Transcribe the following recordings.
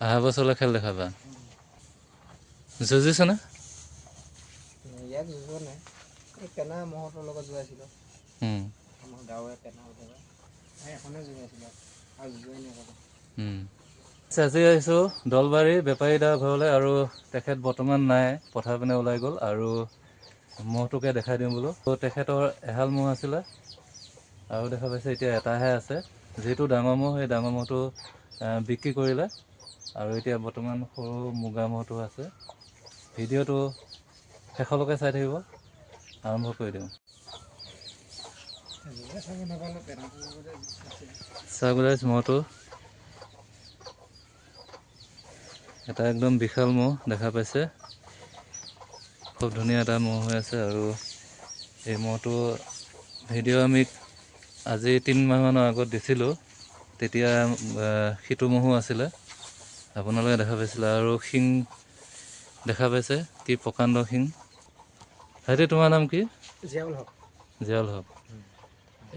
অহা বছৰলৈ খেল দেখাবা যুঁজিছেনে ইয়াত যোৱা নাই এই পেনা মহতৰ লগত যোৱাইছিলোঁ উম, আমাৰ গাঁৱৰে পেনা উঠাবা এই এখনে যোৱাইছিলোঁ আৰু যোৱাই নাই ক'তো উম। আজি আহিছোঁ দলবাৰী বেপাৰী দাৰ ঘৰলৈ আৰু তেখেত বৰ্তমান নাই পথাৰ পিনে ওলাই গ'ল আৰু মহটোকে দেখাই দিওঁ বোলো। ত' তেখেতৰ এহাল মহ আছিলে। আৰু দেখা পাইছে এতিয়া এটাহে আছে। যিটো ডাঙৰ মহ সেই ডাঙৰ মহটো বিক্ৰী কৰিলে। আৰু এতিয়া বৰ্তমান সৰু মুগা মহটো আছে। ভিডিঅ'টো শেষলৈকে চাই থাকিব। আৰম্ভ কৰি দিওঁ। ছাগলাইজ মহটো। এটা একদম বিশাল মহ দেখা পাইছে। খুব ধুনীয়া এটা মহ হৈ আছে। আৰু এই মহটো ভিডিঅ' আমি আজি তিনিমাহমানৰ আগত দিছিলোঁ তেতিয়া সিটো মহো আছিলে। আপোনালোকে দেখা পাইছিলে আৰু শিং দেখা পাইছে কি প্ৰকাণ্ড শিং ভাইটি তোমাৰ নাম কি? জীয়াবল হওক জীয়াল হক।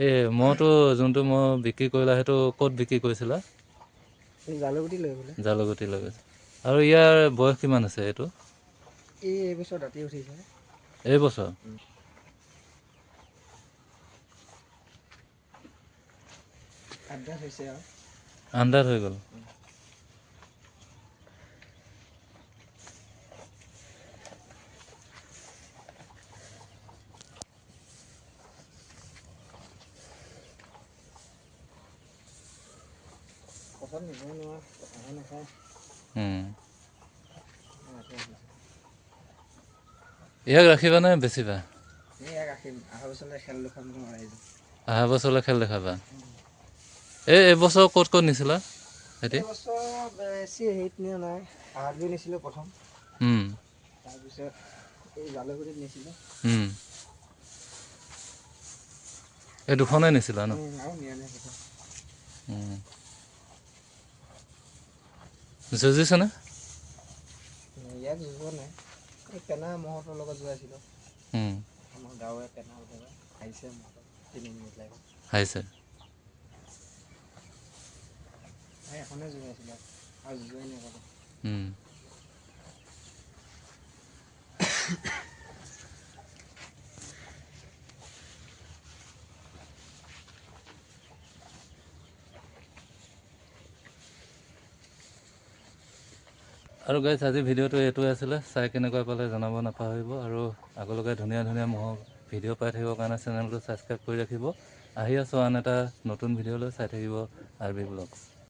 এই মহটো যোনটো মহ বিক্ৰী কৰিলা সেইটো ক'ত বিক্ৰী কৰিছিলা? জালুগুটি লৈ বোলে জালুগুটি লৈ গৈছে। আৰু ইয়াৰ বয়স কিমান আছে এইটো? এই এইবছৰ দাঁতি উঠিছে। এই আন্ধার হয়ে গেল। ইয়াক ৰাখিবা নে বেচিবা? অহা বছৰলৈ খেল দেখাবা এই এইবছৰ ক'ত ক'ত নিছিলা এইবছৰ বেছি হেৰিত নিয়া নাই আহাৰগুৰি নিছিলোঁ প্ৰথম তাৰপিছত এই জালুগুৰিত নিছিলোঁ। এই দুখনেই নিছিলা ন। যুঁজিছেনে? ইয়াত যোৱা নাই এই পেনা মহতৰ লগত যোৱাইছিলোঁ উম, আমাৰ গাঁৱৰে পেনা আহিছে। মহত তিনি মিনিট লাগিব আহিছে এই আৰু গাইছ আজি ভিডিঅ'টো এইটোৱে আছিলে। চাই কেনেকুৱা পালে জনাব নাপাহৰিব। আৰু আগলৈকে ধুনীয়া ধুনীয়া মহৰ ভিডিঅ' পাই থাকিবৰ কাৰণে চেনেলটো ছাবস্ক্ৰাইব কৰি ৰাখিব। আহি আছোঁ আন এটা নতুন ভিডিঅ'লৈ। চাই থাকিব আৰ বি ব্লগছ